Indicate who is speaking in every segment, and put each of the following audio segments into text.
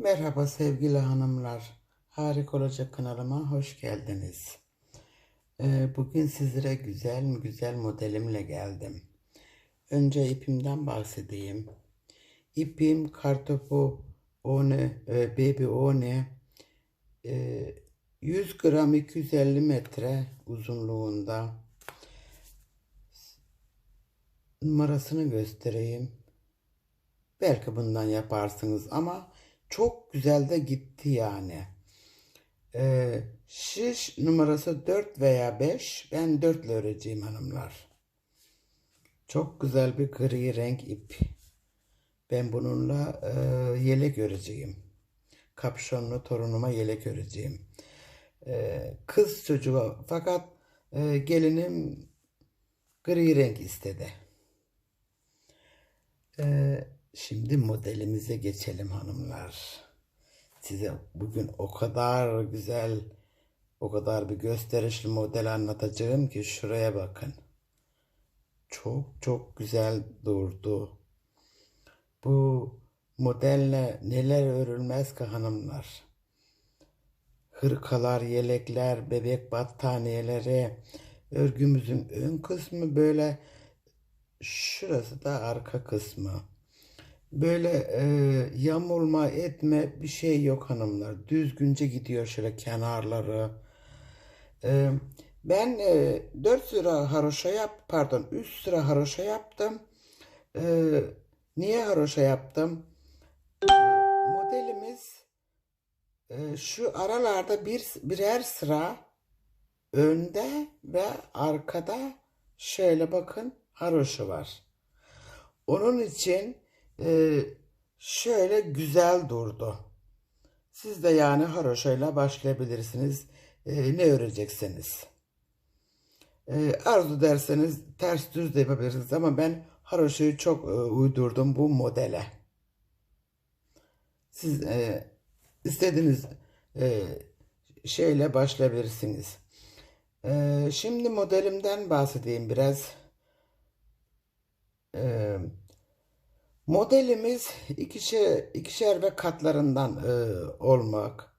Speaker 1: Merhaba sevgili hanımlar. Harika Olacak kanalıma hoş geldiniz. Ee, bugün sizlere güzel güzel modelimle geldim. Önce ipimden bahsedeyim. İpim Kartopu One, e, Baby One e, 100 gram 250 metre uzunluğunda. Numarasını göstereyim. Belki bundan yaparsınız ama çok güzel de gitti yani. Ee, şiş numarası 4 veya 5. Ben 4 ile öreceğim hanımlar. Çok güzel bir gri renk ip. Ben bununla e, yelek öreceğim. Kapşonlu torunuma yelek öreceğim. Ee, kız çocuğu fakat e, gelinim gri renk istedi. Ee, şimdi modelimize geçelim hanımlar. Size bugün o kadar güzel, o kadar bir gösterişli model anlatacağım ki şuraya bakın. Çok çok güzel durdu. Bu modelle neler örülmez ki hanımlar. Hırkalar, yelekler, bebek battaniyeleri, örgümüzün ön kısmı böyle Şurası da arka kısmı. Böyle e, yamulma etme bir şey yok hanımlar. Düzgünce gidiyor şöyle kenarları. E, ben e, 4 sıra haroşa yap, pardon 3 sıra haroşa yaptım. E, niye haroşa yaptım? E, modelimiz e, şu aralarda bir birer sıra önde ve arkada şöyle bakın haroşa var. Onun için e, şöyle güzel durdu. Siz de yani haroşayla başlayabilirsiniz. E, ne örecekseniz. E, arzu derseniz ters düz de yapabilirsiniz ama ben haroşayı çok e, uydurdum bu modele. Siz e, istediğiniz e, şeyle başlayabilirsiniz. E, şimdi modelimden bahsedeyim biraz. Ee, modelimiz ikişer, ikişer ve katlarından e, olmak.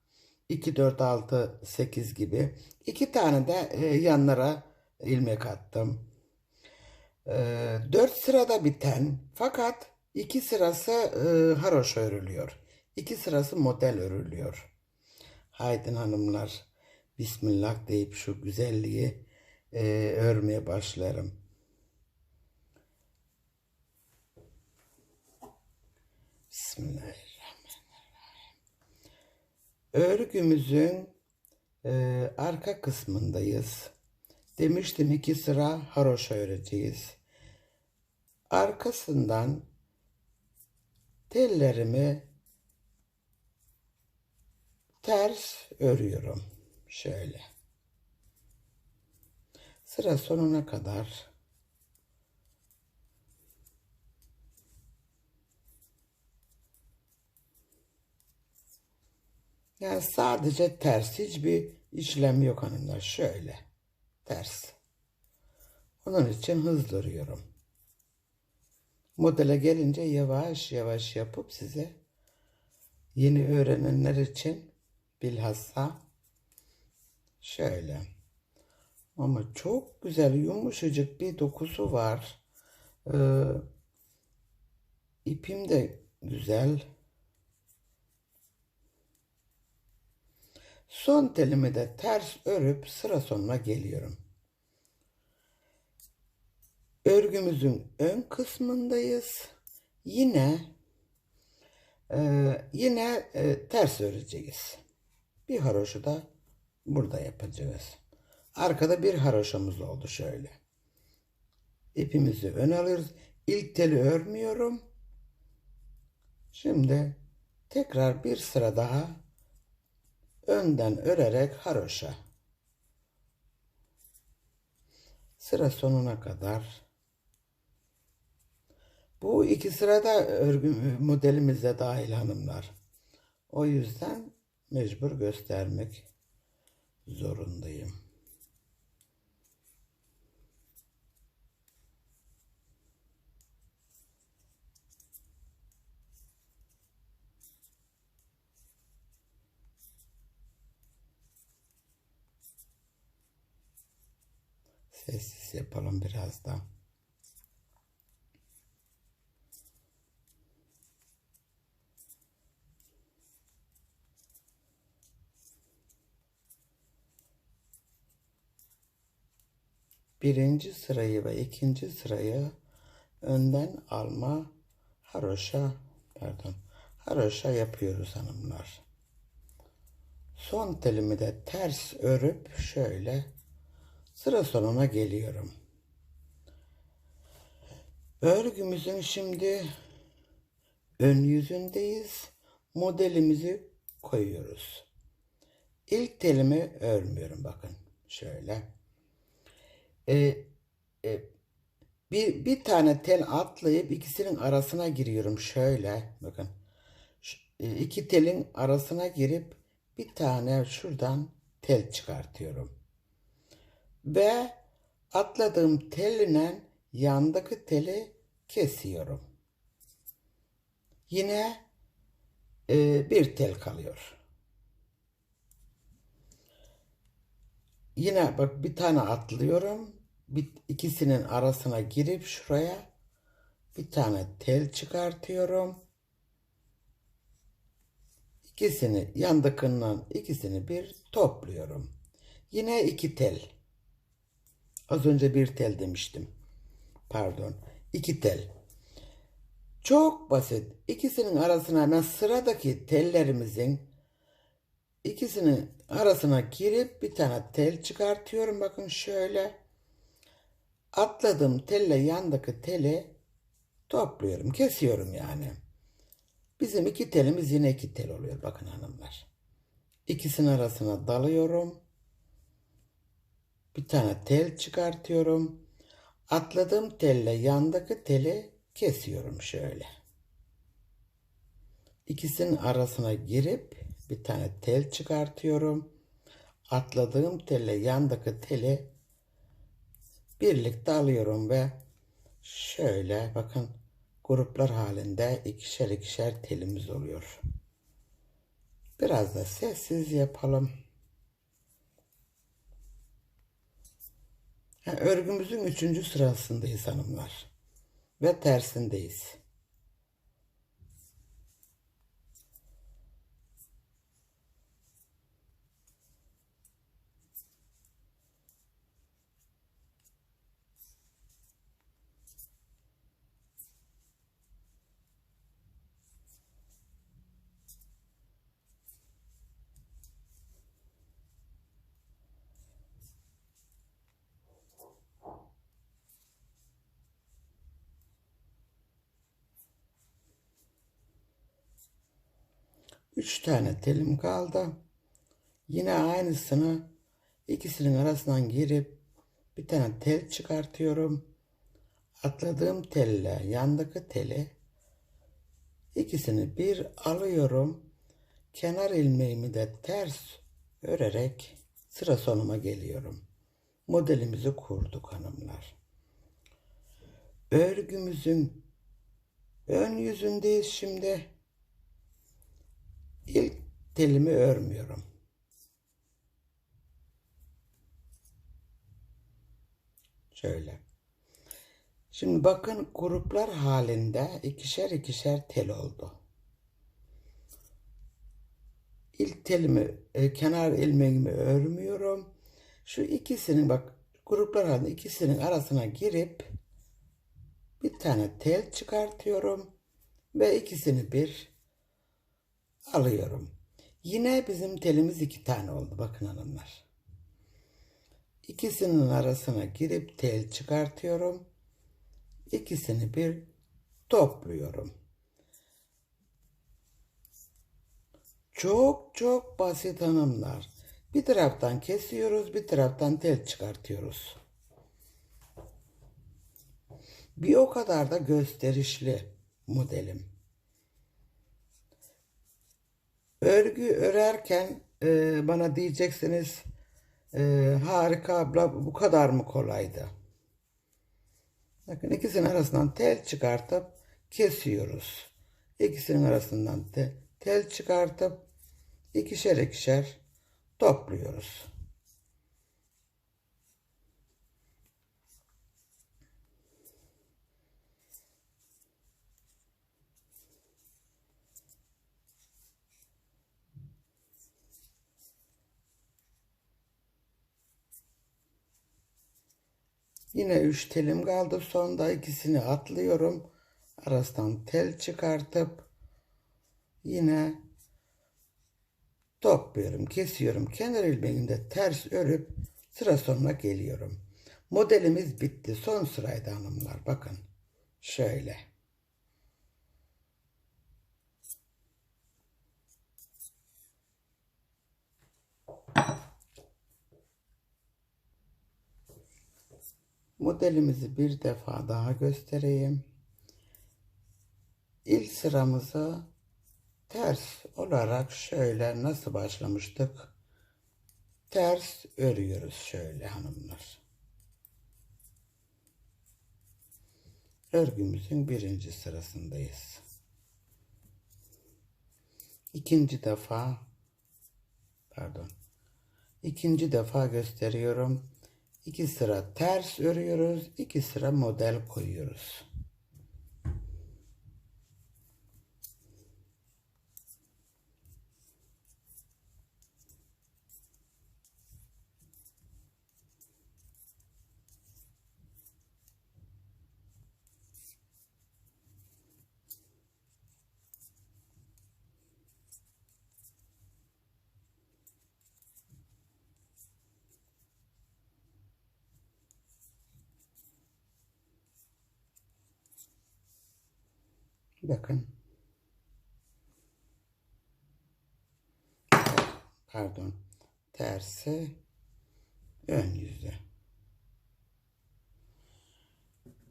Speaker 1: 2, 4, 6, 8 gibi. İki tane de e, yanlara ilmek attım. E, 4 sırada biten fakat iki sırası e, haroşa örülüyor. İki sırası model örülüyor. Haydin hanımlar Bismillah deyip şu güzelliği e, örmeye başlarım. Bismillahirrahmanirrahim. Örgümüzün e, arka kısmındayız. Demiştim iki sıra haroşa öreceğiz. Arkasından tellerimi ters örüyorum. Şöyle. Sıra sonuna kadar Yani sadece ters hiçbir işlem yok hanımlar. Şöyle ters. Onun için hızlı örüyorum. Modele gelince yavaş yavaş yapıp size yeni öğrenenler için bilhassa şöyle. Ama çok güzel yumuşacık bir dokusu var. Ee, ipim de güzel. Son telimi de ters örüp sıra sonuna geliyorum. Örgümüzün ön kısmındayız. Yine e, yine e, ters öreceğiz. Bir haroşu da burada yapacağız. Arkada bir haroşamız oldu şöyle. İpimizi ön alıyoruz. İlk teli örmüyorum. Şimdi tekrar bir sıra daha önden örerek haroşa. Sıra sonuna kadar. Bu iki sırada örgü modelimize dahil hanımlar. O yüzden mecbur göstermek zorundayım. Sessiz yapalım biraz da. Birinci sırayı ve ikinci sırayı önden alma haroşa pardon haroşa yapıyoruz hanımlar. Son telimi de ters örüp şöyle sıra sonuna geliyorum. Örgümüzün şimdi ön yüzündeyiz. Modelimizi koyuyoruz. İlk telimi örmüyorum bakın şöyle. Ee, e, bir, bir tane tel atlayıp ikisinin arasına giriyorum şöyle bakın. Şu, e, iki telin arasına girip bir tane şuradan tel çıkartıyorum. Ve atladığım telle yandaki teli kesiyorum. Yine e, bir tel kalıyor. Yine bak bir tane atlıyorum. Bir, ikisinin arasına girip şuraya bir tane tel çıkartıyorum. İkisini yandakinden ikisini bir topluyorum. Yine iki tel. Az önce bir tel demiştim. Pardon. iki tel. Çok basit. İkisinin arasına hemen sıradaki tellerimizin ikisinin arasına girip bir tane tel çıkartıyorum. Bakın şöyle. Atladığım telle yandaki teli topluyorum. Kesiyorum yani. Bizim iki telimiz yine iki tel oluyor. Bakın hanımlar. İkisinin arasına dalıyorum. Bir tane tel çıkartıyorum. Atladığım telle yandaki teli kesiyorum şöyle. İkisinin arasına girip bir tane tel çıkartıyorum. Atladığım telle yandaki teli birlikte alıyorum ve şöyle bakın gruplar halinde ikişer ikişer telimiz oluyor. Biraz da sessiz yapalım. Örgümüzün üçüncü sırasındayız hanımlar. Ve tersindeyiz. Üç tane telim kaldı. Yine aynısını ikisinin arasından girip bir tane tel çıkartıyorum. Atladığım telle yandaki teli ikisini bir alıyorum. Kenar ilmeğimi de ters örerek sıra sonuma geliyorum. Modelimizi kurduk hanımlar. Örgümüzün ön yüzündeyiz şimdi. İlk telimi örmüyorum. Şöyle. Şimdi bakın gruplar halinde ikişer ikişer tel oldu. İlk telimi e, kenar ilmeğimi örmüyorum. Şu ikisinin bak gruplar halinde ikisinin arasına girip bir tane tel çıkartıyorum ve ikisini bir alıyorum. Yine bizim telimiz iki tane oldu bakın hanımlar. İkisinin arasına girip tel çıkartıyorum. İkisini bir topluyorum. Çok çok basit hanımlar. Bir taraftan kesiyoruz, bir taraftan tel çıkartıyoruz. Bir o kadar da gösterişli modelim. Örgü örerken e, bana diyeceksiniz e, harika abla bu kadar mı kolaydı? Bakın ikisinin arasından tel çıkartıp kesiyoruz. İkisinin arasından te, tel çıkartıp ikişer ikişer topluyoruz. Yine 3 telim kaldı. Sonda ikisini atlıyorum. Arasından tel çıkartıp yine topluyorum, kesiyorum. Kenar ilmeğinde ters örüp sıra sonuna geliyorum. Modelimiz bitti. Son sıraydı hanımlar. Bakın. Şöyle. Modelimizi bir defa daha göstereyim. İlk sıramızı ters olarak şöyle nasıl başlamıştık? Ters örüyoruz şöyle hanımlar. Örgümüzün birinci sırasındayız. İkinci defa pardon. İkinci defa gösteriyorum. İki sıra ters örüyoruz. iki sıra model koyuyoruz. Bakın. Pardon. Tersi ön yüzü.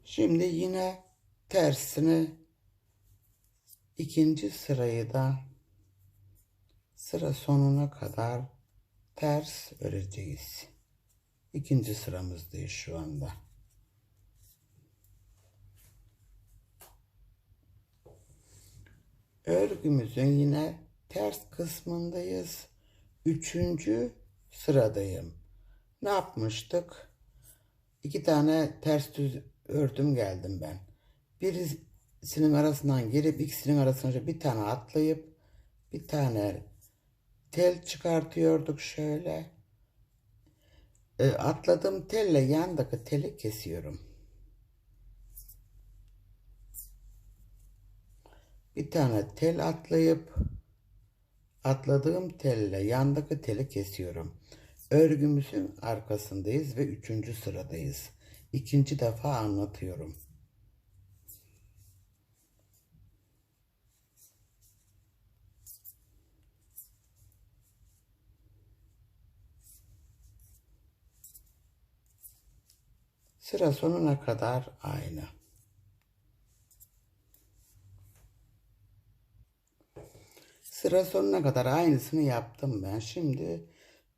Speaker 1: Şimdi yine tersini ikinci sırayı da sıra sonuna kadar ters öreceğiz. İkinci sıramızdayız şu anda. Örgümüzün yine ters kısmındayız. Üçüncü sıradayım. Ne yapmıştık? İki tane ters düz ördüm geldim ben. Birisinin arasından girip ikisinin arasına bir tane atlayıp bir tane tel çıkartıyorduk şöyle. E, atladığım telle yandaki teli kesiyorum. Bir tane tel atlayıp atladığım telle yandaki teli kesiyorum. Örgümüzün arkasındayız ve üçüncü sıradayız. İkinci defa anlatıyorum. Sıra sonuna kadar aynı. Sıra sonuna kadar aynısını yaptım ben. Şimdi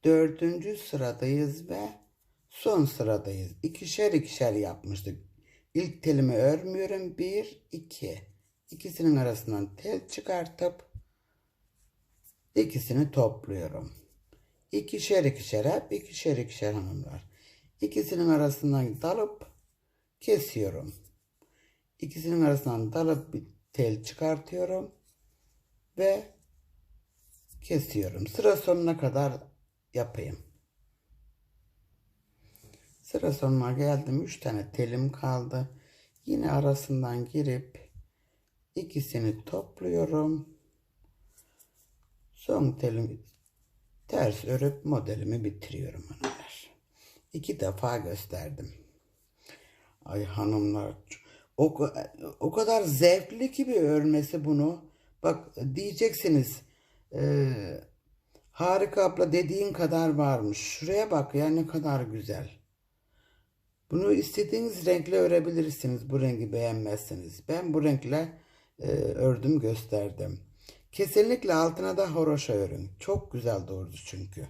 Speaker 1: dördüncü sıradayız ve son sıradayız. İkişer ikişer yapmıştık. İlk telimi örmüyorum. Bir, iki. İkisinin arasından tel çıkartıp ikisini topluyorum. İkişer ikişer hep ikişer ikişer hanımlar. İkisinin arasından dalıp kesiyorum. İkisinin arasından dalıp bir tel çıkartıyorum ve kesiyorum. Sıra sonuna kadar yapayım. Sıra sonuna geldim. 3 tane telim kaldı. Yine arasından girip ikisini topluyorum. Son telimi ters örüp modelimi bitiriyorum hanımlar. İki defa gösterdim. Ay hanımlar o, o kadar zevkli ki bir örmesi bunu. Bak diyeceksiniz ee, harika abla dediğin kadar varmış. Şuraya bak ya ne kadar güzel. Bunu istediğiniz renkle örebilirsiniz. Bu rengi beğenmezsiniz. Ben bu renkle e, ördüm gösterdim. Kesinlikle altına da horoşa örün. Çok güzel doğrusu çünkü.